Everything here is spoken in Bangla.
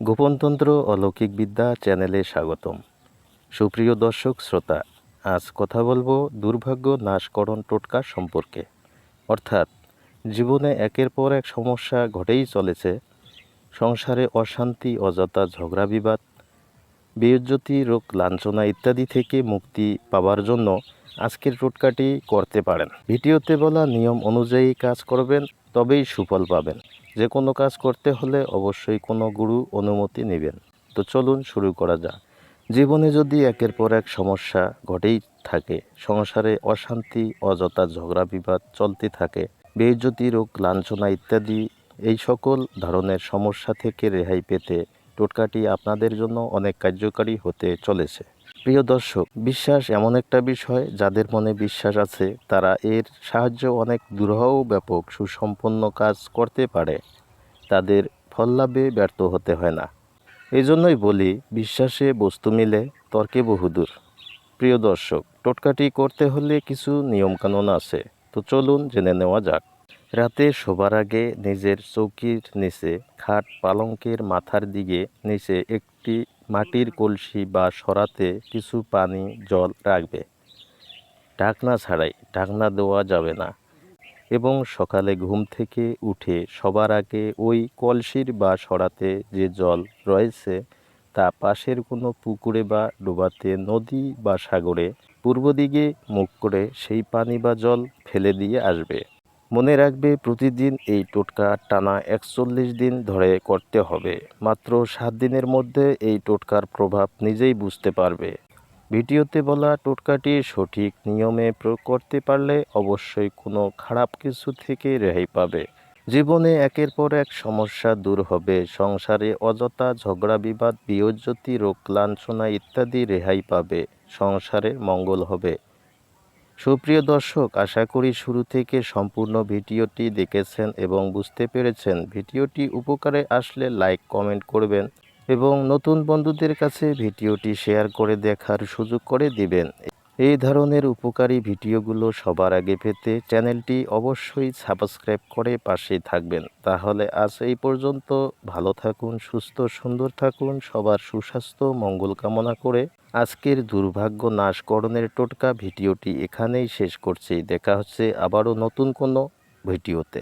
গোপনতন্ত্র অলৌকিক বিদ্যা চ্যানেলে স্বাগতম। সুপ্রিয় দর্শক, শ্রোতা, আজ কথা বলব দুর্ভাগ্য নাশকরণ টোটকা সম্পর্কে। অর্থাৎ, জীবনে একের পর এক সমস্যা ঘটেই চলেছে। সংসারে অশান্তি, অযথা ঝগড়া বিবাদ বেউজ্জতি রোগ, লাঞ্ছনা ইত্যাদি থেকে মুক্তি পাওয়ার জন্য আজকের টোটকাটি করতে পারেন। ভিডিওতে বলা নিয়ম অনুযায়ী কাজ করবেন, তবেই সুফল পাবেন। যে কোনো কাজ করতে হলে অবশ্যই কোনো গুরু অনুমতি নেবেন। তো চলুন শুরু করা যাক। জীবনে যদি একের পর এক সমস্যা ঘটেই থাকে, সংসারে অশান্তি, অযথা ঝগড়া বিবাদ চলতে থাকে বেইজ্জতি রোগ, লাঞ্ছনা ইত্যাদি, এই সকল ধরনের সমস্যা থেকে রেহাই পেতে টোটকাটি আপনাদের জন্য অনেক কার্যকারী হতে চলেছে। প্রিয় দর্শক, বিশ্বাস এমন একটা বিষয় যাদের মনে বিশ্বাস আছে, তারা এর সাহায্য অনেক দুরহ ব্যাপক সুসম্পন্ন কাজ করতে পারে। তাদের ফল লাভে ব্যর্থ হতে হয় না। এই জন্যই বলি, বিশ্বাসে বস্তু মিলে তর্কে বহুদূর। প্রিয় দর্শক, টোটকাটি করতে হলে কিছু নিয়মকানুন আছে। তো চলুন জেনে নেওয়া যাক। রাতে শোবার আগে নিজের চৌকির নিচে খাট পালঙ্কের মাথার দিকে নিচে একটি মাটির কলসি বা সরাতে কিছু পানি, জল রাখবে। ঢাকনা ছাড়াই ঢাকনা দেওয়া যাবে না এবং সকালে ঘুম থেকে উঠে সবার আগে ওই কলসির বা সরাতে যে জল রয়েছে তা পাশের কোনো পুকুরে বা ডোবাতে, নদী বা সাগরে, পূর্ব দিকে মুখ করে সেই পানি বা জল ফেলে দিয়ে আসবে। মনে রাখবে, প্রতিদিন এই টোটকা টানা একচল্লিশ দিন ধরে করতে হবে। মাত্র সাত দিনের মধ্যে এই টোটকার প্রভাব নিজেই বুঝতে পারবে। ভিডিওতে বলা টোটকাটি সঠিক নিয়মে প্রয়োগ করতে পারলে অবশ্যই কোনো খারাপ কিছু থেকে রেহাই পাবে। জীবনে একের পর এক সমস্যা দূর হবে, সংসারে অযথা ঝগড়া, বিবাদ বিয়োজ্যতি রোগ, লাঞ্ছনা ইত্যাদি রেহাই পাবে সংসারে মঙ্গল হবে। সুপ্রিয় দর্শক, আশা করি শুরু থেকে সম্পূর্ণ ভিডিওটি দেখেছেন এবং বুঝতে পেরেছেন। ভিডিওটি উপকারে আসলে লাইক, কমেন্ট করবেন এবং নতুন বন্ধুদের কাছে ভিডিওটি শেয়ার করে দেখার সুযোগ করে দিবেন। এই ধরনের উপকারী ভিডিওগুলো সবার আগে পেতে চ্যানেলটি অবশ্যই সাবস্ক্রাইব করে পাশেই থাকবেন। তাহলে আজ এই পর্যন্ত। ভালো থাকুন, সুস্থ, সুন্দর থাকুন, সবার সুস্বাস্থ্য, মঙ্গল কামনা করে আজকের দুর্ভাগ্য নাশকরণের টোটকা ভিডিওটি এখানেই শেষ করছি। দেখা হচ্ছে আবারও নতুন কোনো ভিডিওতে।